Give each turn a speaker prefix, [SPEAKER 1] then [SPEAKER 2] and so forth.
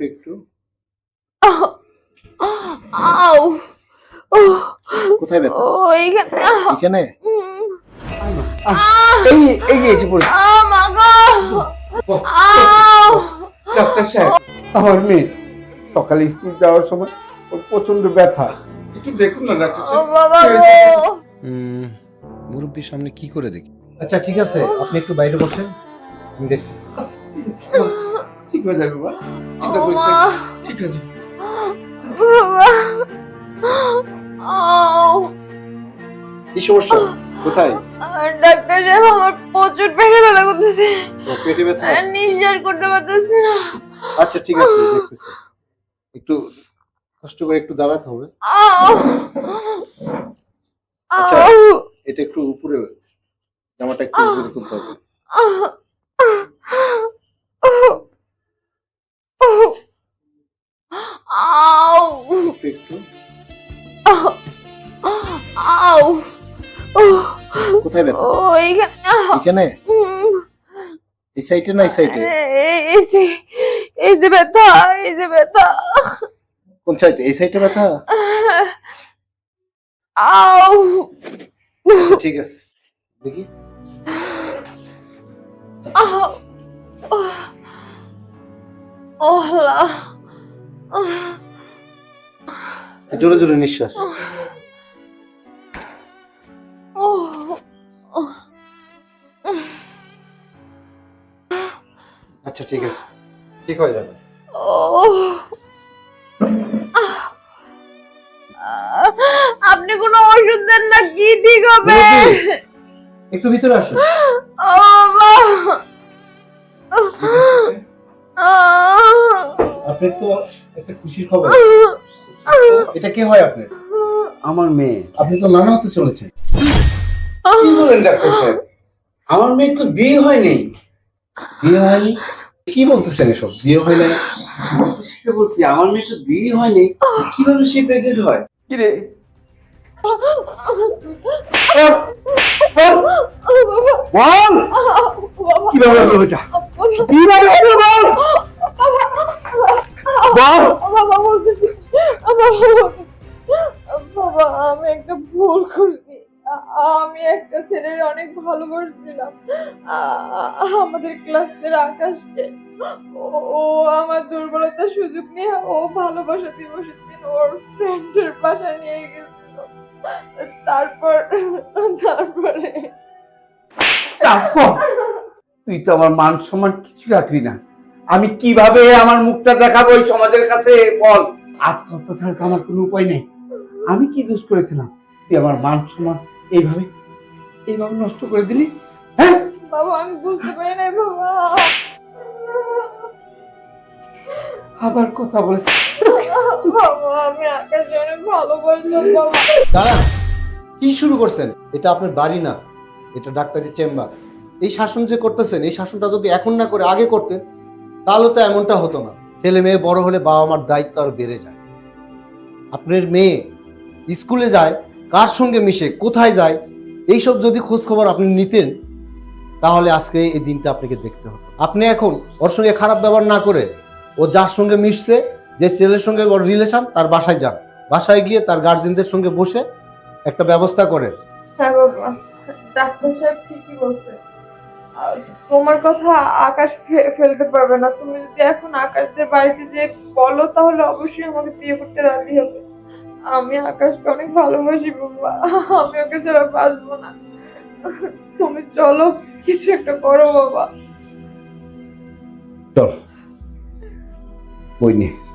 [SPEAKER 1] একটু একটু।
[SPEAKER 2] আউ ও
[SPEAKER 1] কোথায় ব্যথা?
[SPEAKER 2] ও এইখানে
[SPEAKER 1] এখানে
[SPEAKER 3] এই এই এসে পড়েছে।
[SPEAKER 2] আহ, মা গো।
[SPEAKER 3] ডাক্তার সাহেব আমার মেয়ে সকালে স্কুল যাওয়ার সময় ওর প্রচণ্ড ব্যথা। একটু দেখুন না ডাক্তার
[SPEAKER 2] ও বাবা গো।
[SPEAKER 1] মুরব্বীর সামনে কি করে দেখি? আচ্ছা ঠিক আছে আপনি একটু বাইরে বসেন। আমি দেখছি।
[SPEAKER 3] ঠিক হয়ে যাবে বাবা। চিন্তা করিস না। ঠিক আছে।
[SPEAKER 2] বাবা।
[SPEAKER 1] কি সমস্যা? কোথায়?
[SPEAKER 2] ডাক্তার সাহেব আমার প্রচুর পেটে ব্যথা করতেছে।
[SPEAKER 1] ও, পেটে ব্যথা?
[SPEAKER 2] আর নিঃশ্বাস করতে পারতেছি না।
[SPEAKER 1] আচ্ছা ঠিক আছে দেখতেছি। একটু কষ্ট করে একটু দাঁড়াতে হবে। আচ্ছা। এটা একটু উপরে জামাটা একটু উপরে তুলতে হবে। একটু।
[SPEAKER 2] আউ
[SPEAKER 1] কোথায় ব্যথা
[SPEAKER 2] ও
[SPEAKER 1] এখানে এই সাইডে না এই সাইডে?
[SPEAKER 2] এই যে ব্যথা এই যে ব্যথা।
[SPEAKER 1] কোন সাইডে? এই সাইডে ব্যথা?
[SPEAKER 2] আউ।
[SPEAKER 1] আচ্ছা, ঠিক আছে। দেখি।
[SPEAKER 2] আউ ও আল্লাহ।
[SPEAKER 1] জোরে জোরে নিঃশ্বাস। আচ্ছা ঠিক আছে। ঠিক হয়ে যাবে।
[SPEAKER 2] আপনি কোনো ওষুধ দেন না কি ঠিক হবে?
[SPEAKER 1] একটু ভিতরে
[SPEAKER 2] বাবা।
[SPEAKER 1] আপনার তো একটা খুশির খবর। এটা কে হয় আপনার
[SPEAKER 3] আমার মেয়ে
[SPEAKER 1] আপনি তো নানা হতে চলেছেন
[SPEAKER 3] কি বলেন ডাক্তার সাহেব আমার মেয়ে তো বিয়ে হয়নি
[SPEAKER 1] বিয়ে হয়নি কি বলতেছেন এসব বিয়ে হয় নাই
[SPEAKER 3] সেটা বলছি আমার মেয়ে তো বিয়ে হয়নি কীভাবে সে প্রেগনেন্ট হয় কি রে বল কীভাবে হলো এটা কীভাবে হলো বল বল
[SPEAKER 2] বাবা বলতেছি বাবা, আমি একটা ভুল করছি। আমি একটা ছেলের অনেক ভালোবাসছিলাম। আমাদের ক্লাসের আকাশকে। ও- আমার দুর্বলতার সুযোগ নিয়ে ও ভালোবাসা দিবসের দিন ওর ফ্রেন্ডের বাসায় নিয়ে গেছিল। তারপর, তারপরে।
[SPEAKER 3] তুই তো আমার মান সম্মান কিছু রাখলি না। আমি কীভাবে আমার মুখটা দেখাবো এই সমাজের কাছে? বল। আত্মহত্যা ছাড়া তো আমার কোনো উপায় নেই। আমি কি দোষ করেছিলাম? তুই আমার মান সম্মান এইভাবে এইভাবে নষ্ট করে দিলি? হ্যাঁ?
[SPEAKER 2] বাবা আমি বুঝতে পারি নাই বাবা।
[SPEAKER 3] আবার কথা বলে।
[SPEAKER 2] বাবা আমি আকাশে অনেক ভালোবাসতাম বাবা।
[SPEAKER 1] দাঁড়ান কি শুরু করছেন? এটা আপনার বাড়ি না এটা ডাক্তারি চেম্বার। এই শাসন যে করতেছেন এই শাসনটা যদি এখন না করে আগে করতেন তাহলে তো এমনটা হতো না। ছেলে মেয়ে বড় হলে বাবা মার দায়িত্ব আরও বেড়ে যায়। আপনার মেয়ে স্কুলে যায়, কার সঙ্গে মিশে, কোথায় যায়, এইসব যদি খোঁজ খবর আপনি নিতেন, তাহলে আজকে এই দিনটা আপনাকে দেখতে হবে। আপনি এখন ওর সঙ্গে খারাপ ব্যবহার না করে ও যার সঙ্গে মিশছে, যে ছেলের সঙ্গে ওর রিলেশন তার বাসায় যান। বাসায় গিয়ে তার গার্জেনদের সঙ্গে বসে একটা ব্যবস্থা করেন।
[SPEAKER 2] হ্যাঁ বাবা, ডাক্তার সাহেব ঠিকই বলছে। তোমার কথা আকাশ ফেলতে পারবে না। তুমি যদি এখন আকাশদের বাড়িতে যে বলো, তাহলে অবশ্যই আমাকে বিয়ে করতে রাজি হবে। আমি আকাশকে অনেক ভালোবাসি বাবা আমি ওকে ছাড়া বাঁচবো না। তুমি চলো, কিছু একটা করো, বাবা।
[SPEAKER 3] চল। বই নিয়ে।